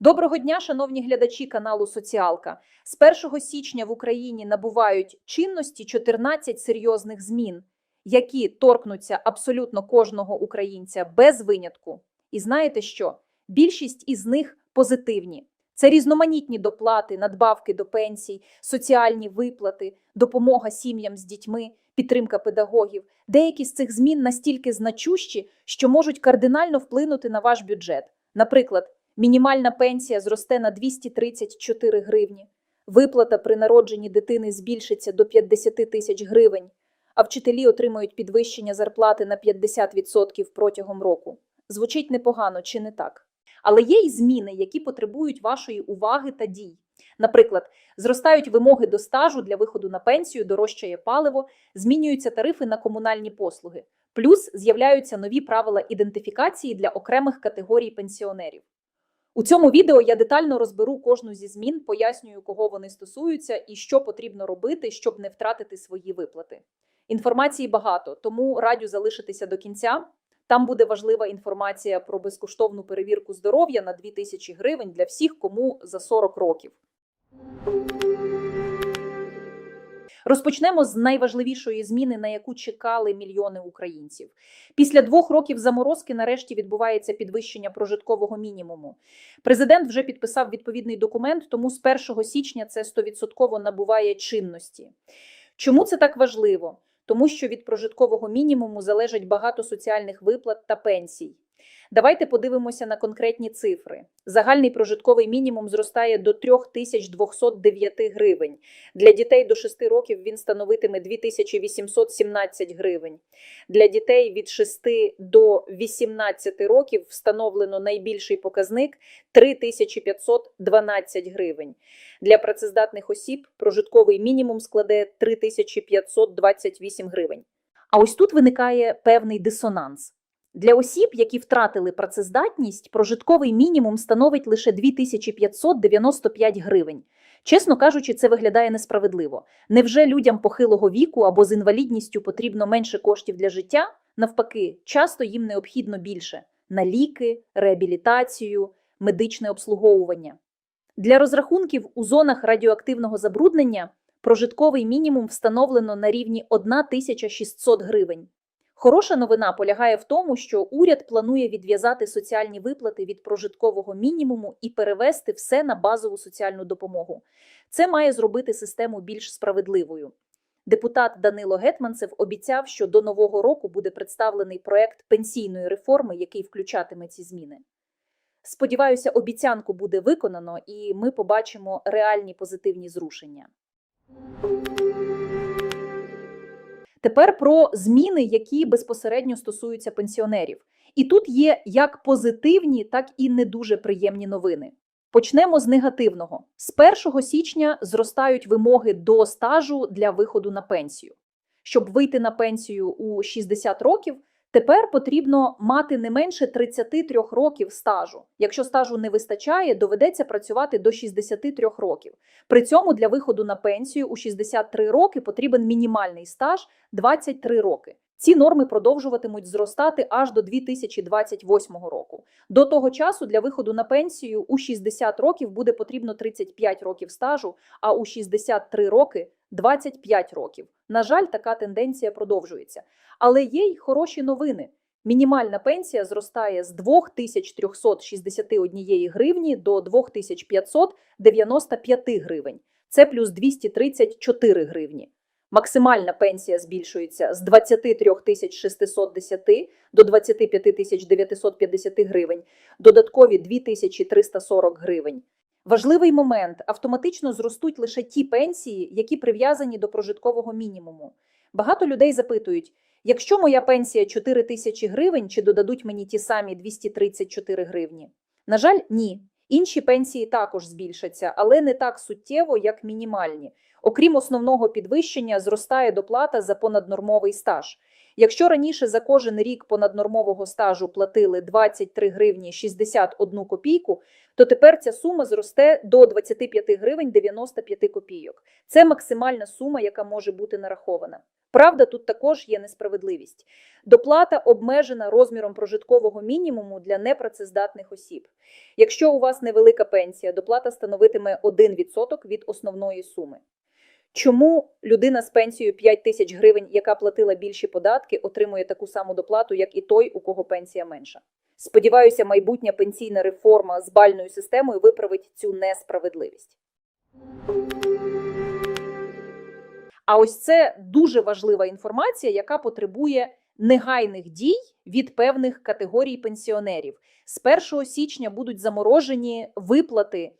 Доброго дня, шановні глядачі каналу Соціалка. З 1 січня в Україні набувають чинності 14 серйозних змін, які торкнуться абсолютно кожного українця без винятку. І знаєте що? Більшість із них позитивні. Це різноманітні доплати, надбавки до пенсій, соціальні виплати, допомога сім'ям з дітьми, підтримка педагогів. Деякі з цих змін настільки значущі, що можуть кардинально вплинути на ваш бюджет. Наприклад, мінімальна пенсія зросте на 234 гривні, виплата при народженні дитини збільшиться до 50 тисяч гривень, а вчителі отримують підвищення зарплати на 50% протягом року. Звучить непогано, чи не так? Але є й зміни, які потребують вашої уваги та дій. Наприклад, зростають вимоги до стажу для виходу на пенсію, дорожчає паливо, змінюються тарифи на комунальні послуги. Плюс з'являються нові правила ідентифікації для окремих категорій пенсіонерів. У цьому відео я детально розберу кожну зі змін, пояснюю, кого вони стосуються і що потрібно робити, щоб не втратити свої виплати. Інформації багато, тому радю залишитися до кінця. Там буде важлива інформація про безкоштовну перевірку здоров'я на 2000 гривень для всіх, кому за 40 років. Розпочнемо з найважливішої зміни, на яку чекали мільйони українців. Після двох років заморозки нарешті відбувається підвищення прожиткового мінімуму. Президент вже підписав відповідний документ, тому з 1 січня це 100% набуває чинності. Чому це так важливо? Тому що від прожиткового мінімуму залежить багато соціальних виплат та пенсій. Давайте подивимося на конкретні цифри. Загальний прожитковий мінімум зростає до 3209 гривень. Для дітей до 6 років він становитиме 2817 гривень. Для дітей від 6 до 18 років встановлено найбільший показник 3512 гривень. Для працездатних осіб прожитковий мінімум складе 3528 гривень. А ось тут виникає певний дисонанс. Для осіб, які втратили працездатність, прожитковий мінімум становить лише 2595 гривень. Чесно кажучи, це виглядає несправедливо. Невже людям похилого віку або з інвалідністю потрібно менше коштів для життя? Навпаки, часто їм необхідно більше на ліки, реабілітацію, медичне обслуговування. Для розрахунків у зонах радіоактивного забруднення прожитковий мінімум встановлено на рівні 1600 гривень. Хороша новина полягає в тому, що уряд планує відв'язати соціальні виплати від прожиткового мінімуму і перевести все на базову соціальну допомогу. Це має зробити систему більш справедливою. Депутат Данило Гетманцев обіцяв, що до нового року буде представлений проект пенсійної реформи, який включатиме ці зміни. Сподіваюся, обіцянку буде виконано, і ми побачимо реальні позитивні зрушення. Тепер про зміни, які безпосередньо стосуються пенсіонерів. І тут є як позитивні, так і не дуже приємні новини. Почнемо з негативного. З 1 січня зростають вимоги до стажу для виходу на пенсію. Щоб вийти на пенсію у 60 років, тепер потрібно мати не менше 33 років стажу. Якщо стажу не вистачає, доведеться працювати до 63 років. При цьому для виходу на пенсію у 63 роки потрібен мінімальний стаж 23 роки. Ці норми продовжуватимуть зростати аж до 2028 року. До того часу для виходу на пенсію у 60 років буде потрібно 35 років стажу, а у 63 роки 25 років. На жаль, така тенденція продовжується. Але є й хороші новини. Мінімальна пенсія зростає з 2361 гривні до 2595 гривень. Це плюс 234 гривні. Максимальна пенсія збільшується з 23 610 до 25 950 гривень, додаткові 2340 гривень. Важливий момент: автоматично зростуть лише ті пенсії, які прив'язані до прожиткового мінімуму. Багато людей запитують: якщо моя пенсія 4 тисячі гривень, чи додадуть мені ті самі 234 гривні? На жаль, ні. Інші пенсії також збільшаться, але не так суттєво, як мінімальні. Окрім основного підвищення, зростає доплата за понаднормовий стаж. Якщо раніше за кожен рік понаднормового стажу платили 23 гривні 61 копійку, то тепер ця сума зросте до 25 гривень 95 копійок. Це максимальна сума, яка може бути нарахована. Правда, тут також є несправедливість. Доплата обмежена розміром прожиткового мінімуму для непрацездатних осіб. Якщо у вас невелика пенсія, доплата становитиме 1% від основної суми. Чому людина з пенсією 5 тисяч гривень, яка платила більші податки, отримує таку саму доплату, як і той, у кого пенсія менша? Сподіваюся, майбутня пенсійна реформа з бальною системою виправить цю несправедливість. А ось це дуже важлива інформація, яка потребує негайних дій від певних категорій пенсіонерів. З 1 січня будуть заморожені виплати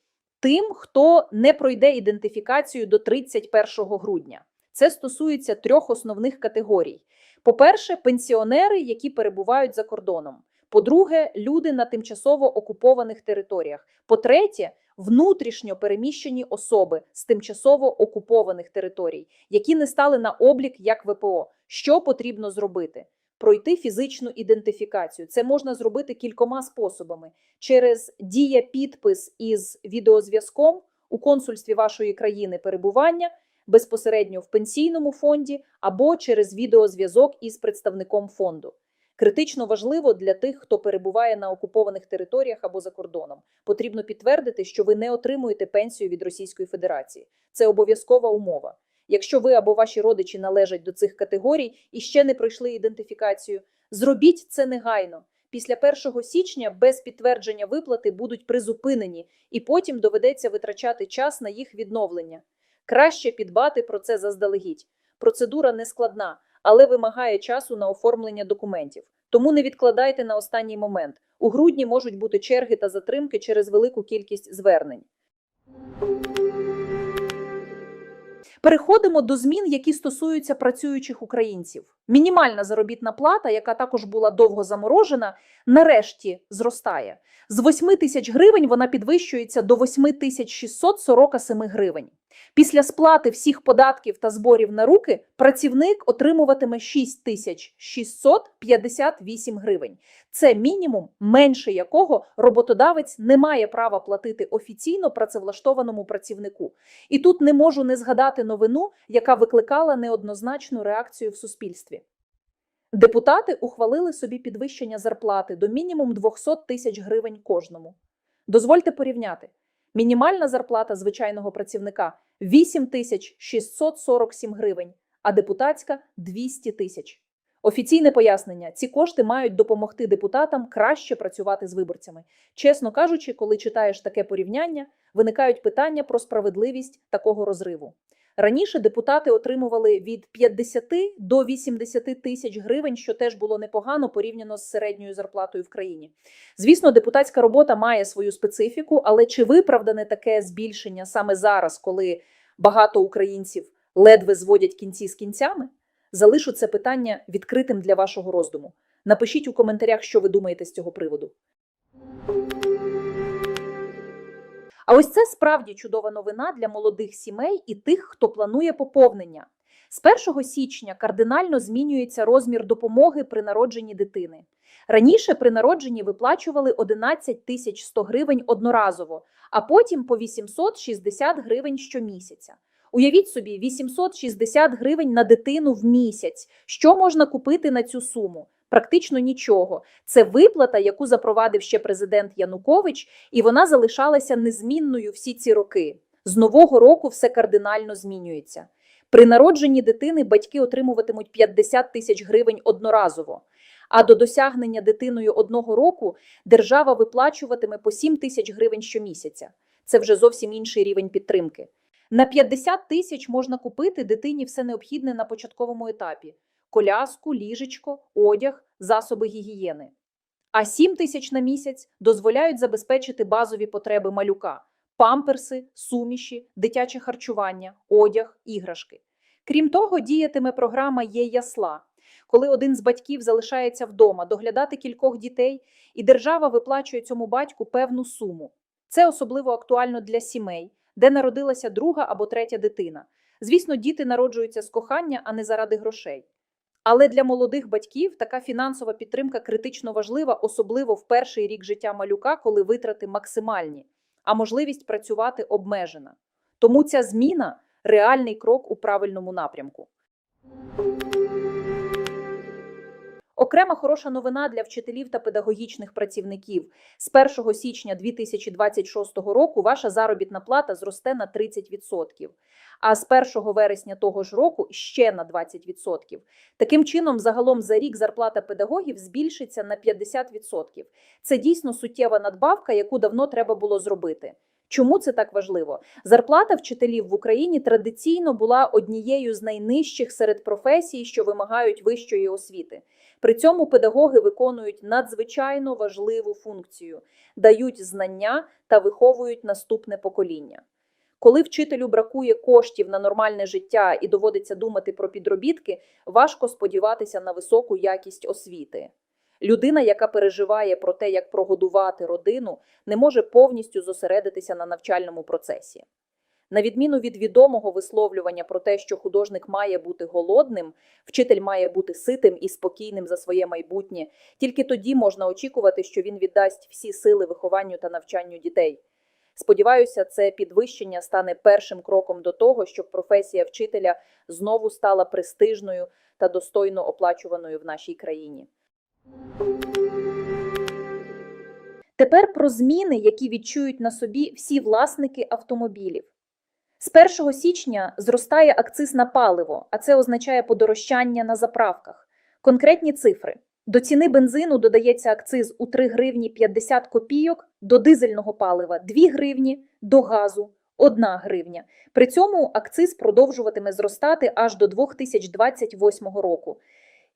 тим, хто не пройде ідентифікацію до 31 грудня. Це стосується трьох основних категорій: по-перше, пенсіонери, які перебувають за кордоном. По-друге, люди на тимчасово окупованих територіях. По-третє, внутрішньо переміщені особи з тимчасово окупованих територій, які не стали на облік як ВПО. Що потрібно зробити? Пройти фізичну ідентифікацію. Це можна зробити кількома способами: через дія підпис із відеозв'язком у консульстві вашої країни перебування, безпосередньо в пенсійному фонді або через відеозв'язок із представником фонду. Критично важливо для тих, хто перебуває на окупованих територіях або за кордоном. Потрібно підтвердити, що ви не отримуєте пенсію від Російської Федерації. Це обов'язкова умова. Якщо ви або ваші родичі належать до цих категорій і ще не пройшли ідентифікацію, зробіть це негайно. Після 1 січня без підтвердження виплати будуть призупинені, і потім доведеться витрачати час на їх відновлення. Краще підбати про це заздалегідь. Процедура не складна, але вимагає часу на оформлення документів. Тому не відкладайте на останній момент. У грудні можуть бути черги та затримки через велику кількість звернень. Переходимо до змін, які стосуються працюючих українців. Мінімальна заробітна плата, яка також була довго заморожена, нарешті зростає. З 8 тисяч гривень вона підвищується до 8 тисяч 647 гривень. Після сплати всіх податків та зборів на руки працівник отримуватиме 6 тисяч 658 гривень. Це мінімум, менше якого роботодавець не має права платити офіційно працевлаштованому працівнику. І тут не можу не згадати новину, яка викликала неоднозначну реакцію в суспільстві. Депутати ухвалили собі підвищення зарплати до мінімум 200 тисяч гривень кожному. Дозвольте порівняти. Мінімальна зарплата звичайного працівника 8 тисяч 647 гривень, а депутатська 200 тисяч. Офіційне пояснення: ці кошти мають допомогти депутатам краще працювати з виборцями. Чесно кажучи, коли читаєш таке порівняння, виникають питання про справедливість такого розриву. Раніше депутати отримували від 50 до 80 тисяч гривень, що теж було непогано порівняно з середньою зарплатою в країні. Звісно, депутатська робота має свою специфіку, але чи виправдане таке збільшення саме зараз, коли багато українців ледве зводять кінці з кінцями? Залишу це питання відкритим для вашого роздуму. Напишіть у коментарях, що ви думаєте з цього приводу. А ось це справді чудова новина для молодих сімей і тих, хто планує поповнення. З 1 січня кардинально змінюється розмір допомоги при народженні дитини. Раніше при народженні виплачували 11 тисяч 100 гривень одноразово, а потім по 860 гривень щомісяця. Уявіть собі, 860 гривень на дитину в місяць. Що можна купити на цю суму? Практично нічого. Це виплата, яку запровадив ще президент Янукович, і вона залишалася незмінною всі ці роки. З нового року все кардинально змінюється. При народженні дитини батьки отримуватимуть 50 тисяч гривень одноразово. А до досягнення дитиною одного року держава виплачуватиме по 7 тисяч гривень щомісяця. Це вже зовсім інший рівень підтримки. На 50 тисяч можна купити дитині все необхідне на початковому етапі: коляску, ліжечко, одяг, засоби гігієни. А 7 тисяч на місяць дозволяють забезпечити базові потреби малюка: памперси, суміші, дитяче харчування, одяг, іграшки. Крім того, діятиме програма Є ясла, коли один з батьків залишається вдома доглядати кількох дітей, і держава виплачує цьому батьку певну суму. Це особливо актуально для сімей, де народилася друга або третя дитина. Звісно, діти народжуються з кохання, а не заради грошей. Але для молодих батьків така фінансова підтримка критично важлива, особливо в перший рік життя малюка, коли витрати максимальні, а можливість працювати обмежена. Тому ця зміна реальний крок у правильному напрямку. Окрема хороша новина для вчителів та педагогічних працівників. З 1 січня 2026 року ваша заробітна плата зросте на 30%, а з 1 вересня того ж року ще на 20%. Таким чином, загалом за рік зарплата педагогів збільшиться на 50%. Це дійсно суттєва надбавка, яку давно треба було зробити. Чому це так важливо? Зарплата вчителів в Україні традиційно була однією з найнижчих серед професій, що вимагають вищої освіти. При цьому педагоги виконують надзвичайно важливу функцію, дають знання та виховують наступне покоління. Коли вчителю бракує коштів на нормальне життя і доводиться думати про підробітки, важко сподіватися на високу якість освіти. Людина, яка переживає про те, як прогодувати родину, не може повністю зосередитися на навчальному процесі. На відміну від відомого висловлювання про те, що художник має бути голодним, вчитель має бути ситим і спокійним за своє майбутнє, тільки тоді можна очікувати, що він віддасть всі сили вихованню та навчанню дітей. Сподіваюся, це підвищення стане першим кроком до того, щоб професія вчителя знову стала престижною та достойно оплачуваною в нашій країні. Тепер про зміни, які відчують на собі всі власники автомобілів. З 1 січня зростає акциз на паливо, а це означає подорожчання на заправках. Конкретні цифри. До ціни бензину додається акциз у 3 гривні 50 копійок, до дизельного палива 2 гривні, до газу 1 гривня. При цьому акциз продовжуватиме зростати аж до 2028 року.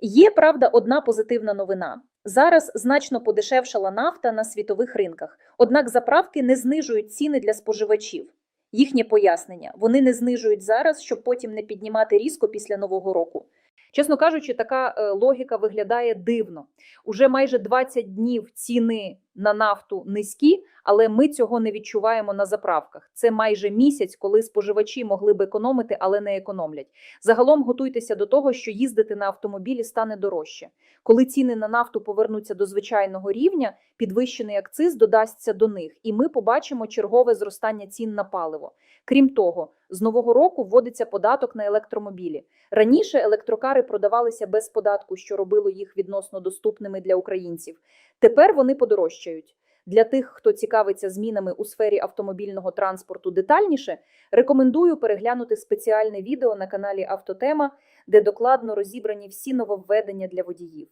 Є, правда, одна позитивна новина. Зараз значно подешевшала нафта на світових ринках, однак заправки не знижують ціни для споживачів. Їхнє пояснення вони не знижують зараз, щоб потім не піднімати різко після нового року. Чесно кажучи, така е, логіка виглядає дивно. Уже майже 20 днів ціни на нафту низькі, але ми цього не відчуваємо на заправках. Це майже місяць, коли споживачі могли б економити, але не економлять. Загалом готуйтеся до того, що їздити на автомобілі стане дорожче. Коли ціни на нафту повернуться до звичайного рівня, підвищений акциз додасться до них, і ми побачимо чергове зростання цін на паливо. Крім того, з нового року вводиться податок на електромобілі. Раніше електрокари продавалися без податку, що робило їх відносно доступними для українців. Тепер вони подорожчають. Для тих, хто цікавиться змінами у сфері автомобільного транспорту детальніше, рекомендую переглянути спеціальне відео на каналі Автотема, де докладно розібрані всі нововведення для водіїв.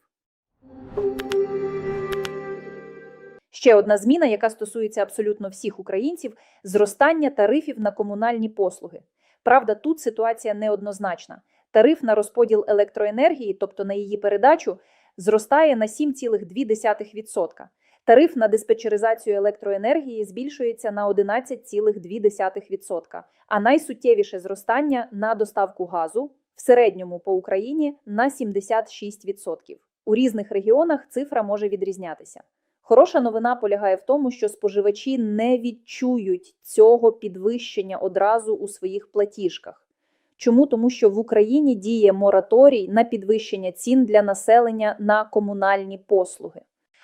Ще одна зміна, яка стосується абсолютно всіх українців зростання тарифів на комунальні послуги. Правда, тут ситуація неоднозначна. Тариф на розподіл електроенергії, тобто на її передачу, зростає на 7,2%. Тариф на диспетчеризацію електроенергії збільшується на 11,2%, а найсуттєвіше зростання на доставку газу в середньому по Україні на 76%. У різних регіонах цифра може відрізнятися. Хороша новина полягає в тому, що споживачі не відчують цього підвищення одразу у своїх платіжках. Чому? Тому що в Україні діє мораторій на підвищення цін для населення на комунальні послуги.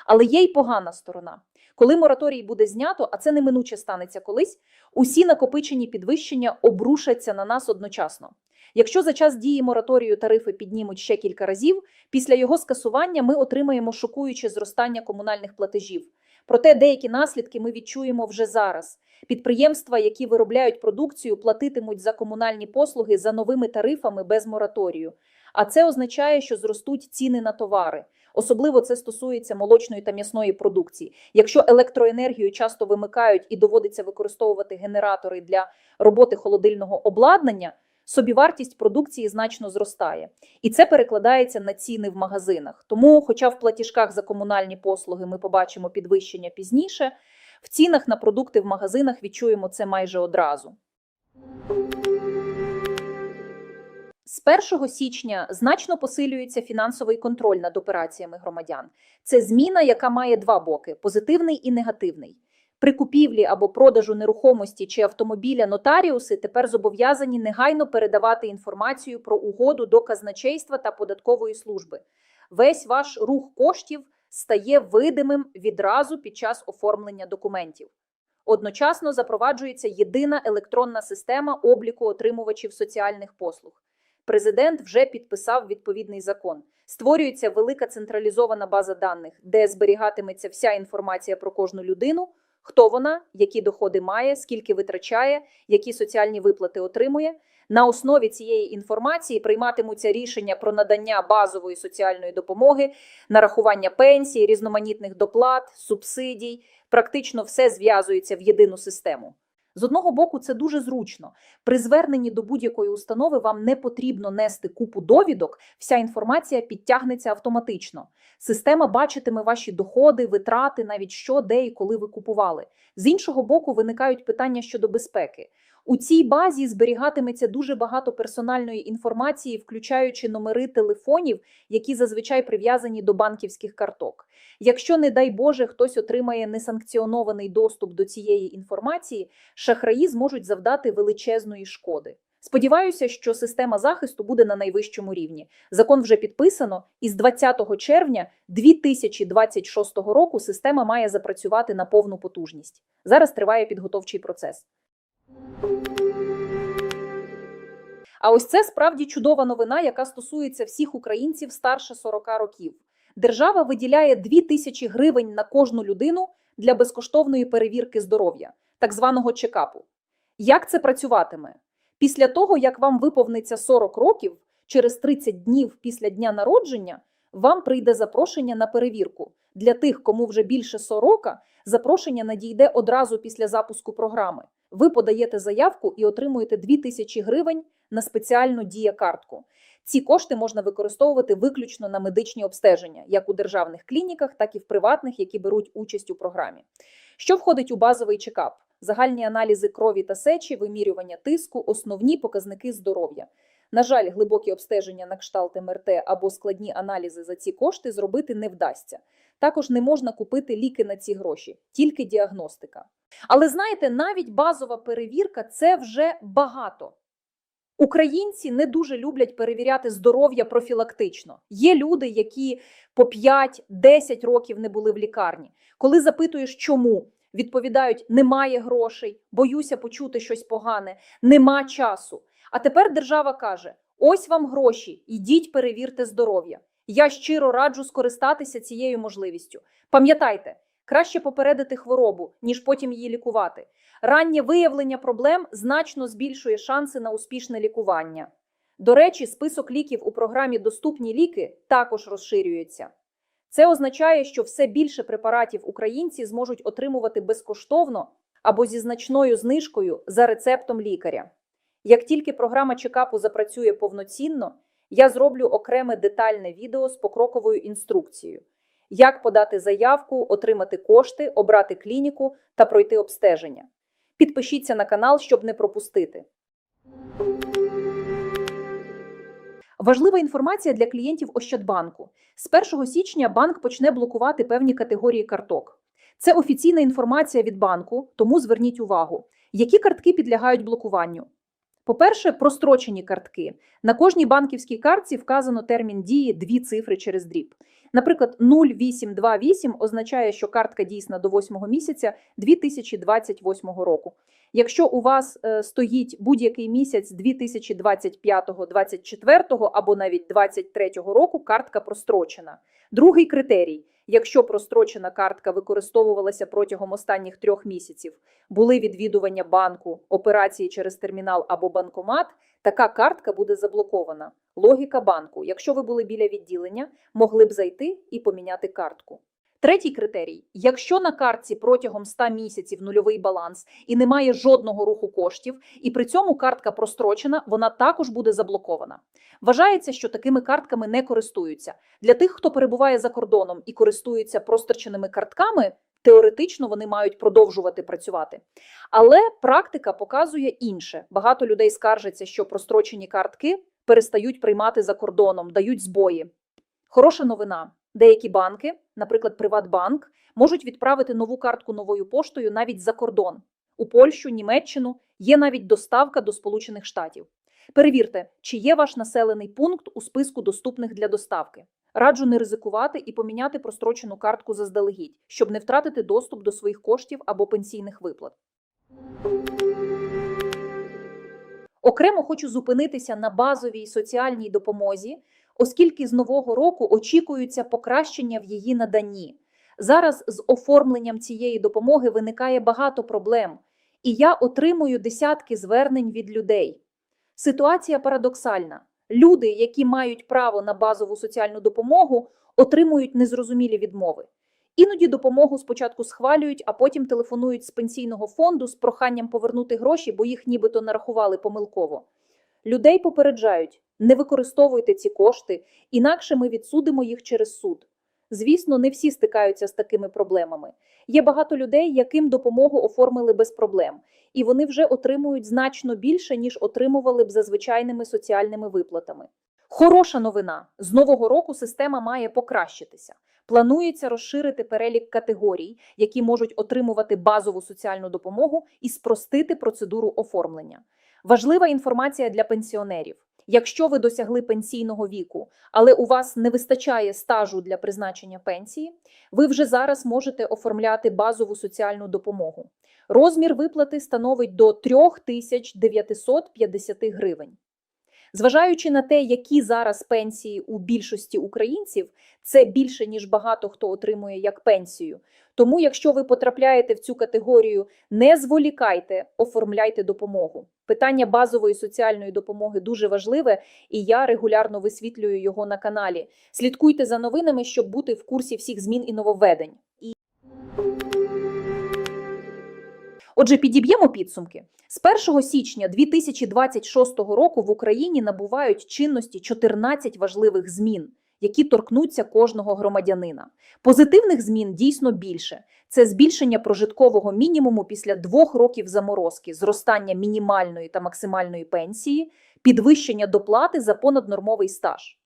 Але є й погана сторона. Коли мораторій буде знято, а це неминуче станеться колись, усі накопичені підвищення обрушаться на нас одночасно. Якщо за час дії мораторію тарифи піднімуть ще кілька разів, після його скасування ми отримаємо шокуюче зростання комунальних платежів. Проте деякі наслідки ми відчуємо вже зараз. Підприємства, які виробляють продукцію, платитимуть за комунальні послуги за новими тарифами без мораторію. А це означає, що зростуть ціни на товари. Особливо це стосується молочної та м'ясної продукції. Якщо електроенергію часто вимикають і доводиться використовувати генератори для роботи холодильного обладнання, собівартість продукції значно зростає. І це перекладається на ціни в магазинах. Тому, хоча в платіжках за комунальні послуги ми побачимо підвищення пізніше, в цінах на продукти в магазинах відчуємо це майже одразу. З 1 січня значно посилюється фінансовий контроль над операціями громадян. Це зміна, яка має два боки позитивний і негативний. При купівлі або продажу нерухомості чи автомобіля нотаріуси тепер зобов'язані негайно передавати інформацію про угоду до казначейства та податкової служби. Весь ваш рух коштів стає видимим відразу під час оформлення документів. Одночасно запроваджується єдина електронна система обліку отримувачів соціальних послуг. Президент вже підписав відповідний закон. Створюється велика централізована база даних, де зберігатиметься вся інформація про кожну людину, хто вона, які доходи має, скільки витрачає, які соціальні виплати отримує. На основі цієї інформації прийматимуться рішення про надання базової соціальної допомоги, нарахування пенсій, різноманітних доплат, субсидій. Практично все зв'язується в єдину систему. З одного боку, це дуже зручно. При зверненні до будь-якої установи вам не потрібно нести купу довідок, вся інформація підтягнеться автоматично. Система бачитиме ваші доходи, витрати, навіть що, де і коли ви купували. З іншого боку, виникають питання щодо безпеки. У цій базі зберігатиметься дуже багато персональної інформації, включаючи номери телефонів, які зазвичай прив'язані до банківських карток. Якщо, не дай Боже, хтось отримає несанкціонований доступ до цієї інформації, шахраї зможуть завдати величезної шкоди. Сподіваюся, що система захисту буде на найвищому рівні. Закон вже підписано, і з 20 червня 2026 року система має запрацювати на повну потужність. Зараз триває підготовчий процес. А ось це справді чудова новина, яка стосується всіх українців старше 40 років. Держава виділяє 2 тисячі гривень на кожну людину для безкоштовної перевірки здоров'я, так званого чекапу. Як це працюватиме? Після того, як вам виповниться 40 років, через 30 днів після дня народження, вам прийде запрошення на перевірку. Для тих, кому вже більше 40, запрошення надійде одразу після запуску програми. Ви подаєте заявку і отримуєте 2000 гривень на спеціальну дія-картку. Ці кошти можна використовувати виключно на медичні обстеження, як у державних клініках, так і в приватних, які беруть участь у програмі. Що входить у базовий чекап? Загальні аналізи крові та сечі, вимірювання тиску, основні показники здоров'я. На жаль, глибокі обстеження на кшталт МРТ або складні аналізи за ці кошти зробити не вдасться. Також не можна купити ліки на ці гроші, тільки діагностика. Але знаєте, навіть базова перевірка це вже багато. Українці не дуже люблять перевіряти здоров'я профілактично. Є люди, які по 5-10 років не були в лікарні. Коли запитуєш, чому, відповідають: немає грошей, боюся почути щось погане, нема часу. А тепер держава каже: ось вам гроші, ідіть перевірте здоров'я. Я щиро раджу скористатися цією можливістю. Пам'ятайте, краще попередити хворобу, ніж потім її лікувати. Раннє виявлення проблем значно збільшує шанси на успішне лікування. До речі, список ліків у програмі Доступні ліки також розширюється. Це означає, що все більше препаратів українці зможуть отримувати безкоштовно або зі значною знижкою за рецептом лікаря. Як тільки програма чекапу запрацює повноцінно, я зроблю окреме детальне відео з покроковою інструкцією, як подати заявку, отримати кошти, обрати клініку та пройти обстеження. Підпишіться на канал, щоб не пропустити. Важлива інформація для клієнтів Ощадбанку. З 1 січня банк почне блокувати певні категорії карток. Це офіційна інформація від банку, тому зверніть увагу, які картки підлягають блокуванню. По-перше, прострочені картки. На кожній банківській картці вказано термін дії дві цифри через дріб. Наприклад, 0828 означає, що картка дійсна до 8 місяця 2028 року. Якщо у вас е, стоїть будь-який місяць 2025, 24 або навіть 23 року, картка прострочена. Другий критерій: якщо прострочена картка використовувалася протягом останніх трьох місяців, були відвідування банку, операції через термінал або банкомат, така картка буде заблокована. Логіка банку: якщо ви були біля відділення, могли б зайти і поміняти картку. Третій критерій: якщо на картці протягом 100 місяців нульовий баланс і немає жодного руху коштів, і при цьому картка прострочена, вона також буде заблокована. Вважається, що такими картками не користуються. Для тих, хто перебуває за кордоном і користується простроченими картками, теоретично вони мають продовжувати працювати. Але практика показує інше. Багато людей скаржаться, що прострочені картки перестають приймати за кордоном, дають збої. Хороша новина. Деякі банки, наприклад, Приватбанк, можуть відправити нову картку новою поштою навіть за кордон. У Польщу, Німеччину є навіть доставка до Сполучених Штатів. Перевірте, чи є ваш населений пункт у списку доступних для доставки. Раджу не ризикувати і поміняти прострочену картку заздалегідь, щоб не втратити доступ до своїх коштів або пенсійних виплат. Окремо хочу зупинитися на базовій соціальній допомозі, оскільки з нового року очікуються покращення в її наданні. Зараз з оформленням цієї допомоги виникає багато проблем, і я отримую десятки звернень від людей. Ситуація парадоксальна. Люди, які мають право на базову соціальну допомогу, отримують незрозумілі відмови. Іноді допомогу спочатку схвалюють, а потім телефонують з пенсійного фонду з проханням повернути гроші, бо їх нібито нарахували помилково. Людей попереджають: не використовуйте ці кошти, інакше ми відсудимо їх через суд. Звісно, не всі стикаються з такими проблемами. Є багато людей, яким допомогу оформили без проблем, і вони вже отримують значно більше, ніж отримували б за звичайними соціальними виплатами. Хороша новина: з нового року система має покращитися. Планується розширити перелік категорій, які можуть отримувати базову соціальну допомогу, і спростити процедуру оформлення. Важлива інформація для пенсіонерів. Якщо ви досягли пенсійного віку, але у вас не вистачає стажу для призначення пенсії, ви вже зараз можете оформляти базову соціальну допомогу. Розмір виплати становить до 3950 гривень. Зважаючи на те, які зараз пенсії у більшості українців, це більше ніж багато хто отримує як пенсію. Тому, якщо ви потрапляєте в цю категорію, не зволікайте, оформляйте допомогу. Питання базової соціальної допомоги дуже важливе, і я регулярно висвітлюю його на каналі. Слідкуйте за новинами, щоб бути в курсі всіх змін і нововведень. Отже, підіб'ємо підсумки. З 1 січня 2026 року в Україні набувають чинності 14 важливих змін, які торкнуться кожного громадянина. Позитивних змін дійсно більше. Це збільшення прожиткового мінімуму після двох років заморозки, зростання мінімальної та максимальної пенсії, підвищення доплати за понаднормовий стаж.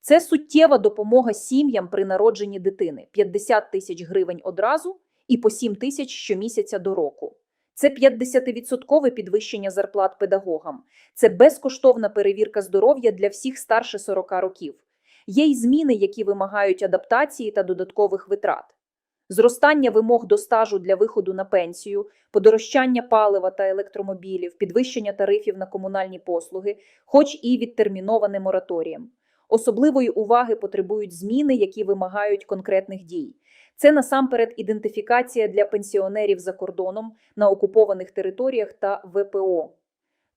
Це суттєва допомога сім'ям при народженні дитини 50 тисяч гривень одразу і по 7 тисяч щомісяця до року. Це 50% підвищення зарплат педагогам. Це безкоштовна перевірка здоров'я для всіх старше 40 років. Є й зміни, які вимагають адаптації та додаткових витрат. Зростання вимог до стажу для виходу на пенсію, подорожчання палива та електромобілів, підвищення тарифів на комунальні послуги, хоч і відтерміноване мораторієм. Особливої уваги потребують зміни, які вимагають конкретних дій. Це насамперед ідентифікація для пенсіонерів за кордоном на окупованих територіях та ВПО.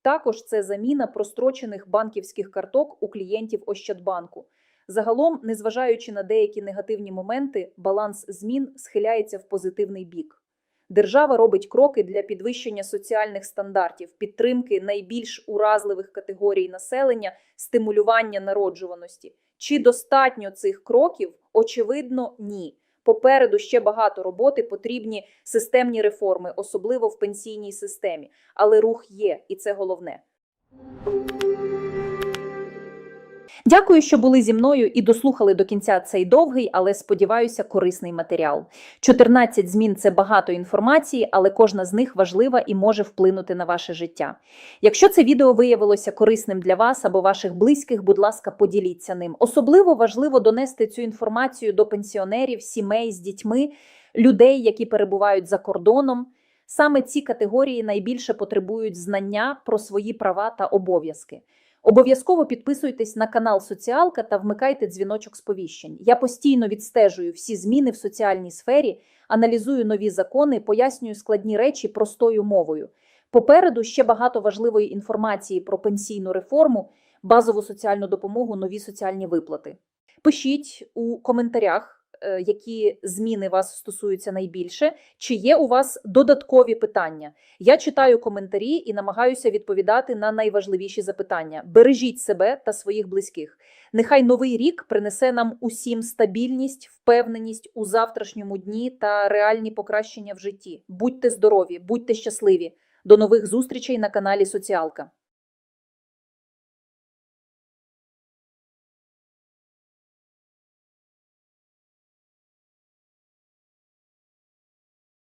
Також це заміна прострочених банківських карток у клієнтів Ощадбанку. Загалом, незважаючи на деякі негативні моменти, баланс змін схиляється в позитивний бік. Держава робить кроки для підвищення соціальних стандартів, підтримки найбільш уразливих категорій населення, стимулювання народжуваності. Чи достатньо цих кроків? Очевидно, ні. Попереду ще багато роботи, потрібні системні реформи, особливо в пенсійній системі. Але рух є, і це головне. Дякую, що були зі мною і дослухали до кінця цей довгий, але сподіваюся, корисний матеріал. 14 змін це багато інформації, але кожна з них важлива і може вплинути на ваше життя. Якщо це відео виявилося корисним для вас або ваших близьких, будь ласка, поділіться ним. Особливо важливо донести цю інформацію до пенсіонерів, сімей з дітьми, людей, які перебувають за кордоном. Саме ці категорії найбільше потребують знання про свої права та обов'язки. Обов'язково підписуйтесь на канал Соціалка та вмикайте дзвіночок сповіщень. Я постійно відстежую всі зміни в соціальній сфері, аналізую нові закони, пояснюю складні речі простою мовою. Попереду ще багато важливої інформації про пенсійну реформу, базову соціальну допомогу, нові соціальні виплати. Пишіть у коментарях, які зміни вас стосуються найбільше, чи є у вас додаткові питання. Я читаю коментарі і намагаюся відповідати на найважливіші запитання. Бережіть себе та своїх близьких. Нехай новий рік принесе нам усім стабільність, впевненість у завтрашньому дні та реальні покращення в житті. Будьте здорові, будьте щасливі. До нових зустрічей на каналі Соціалка.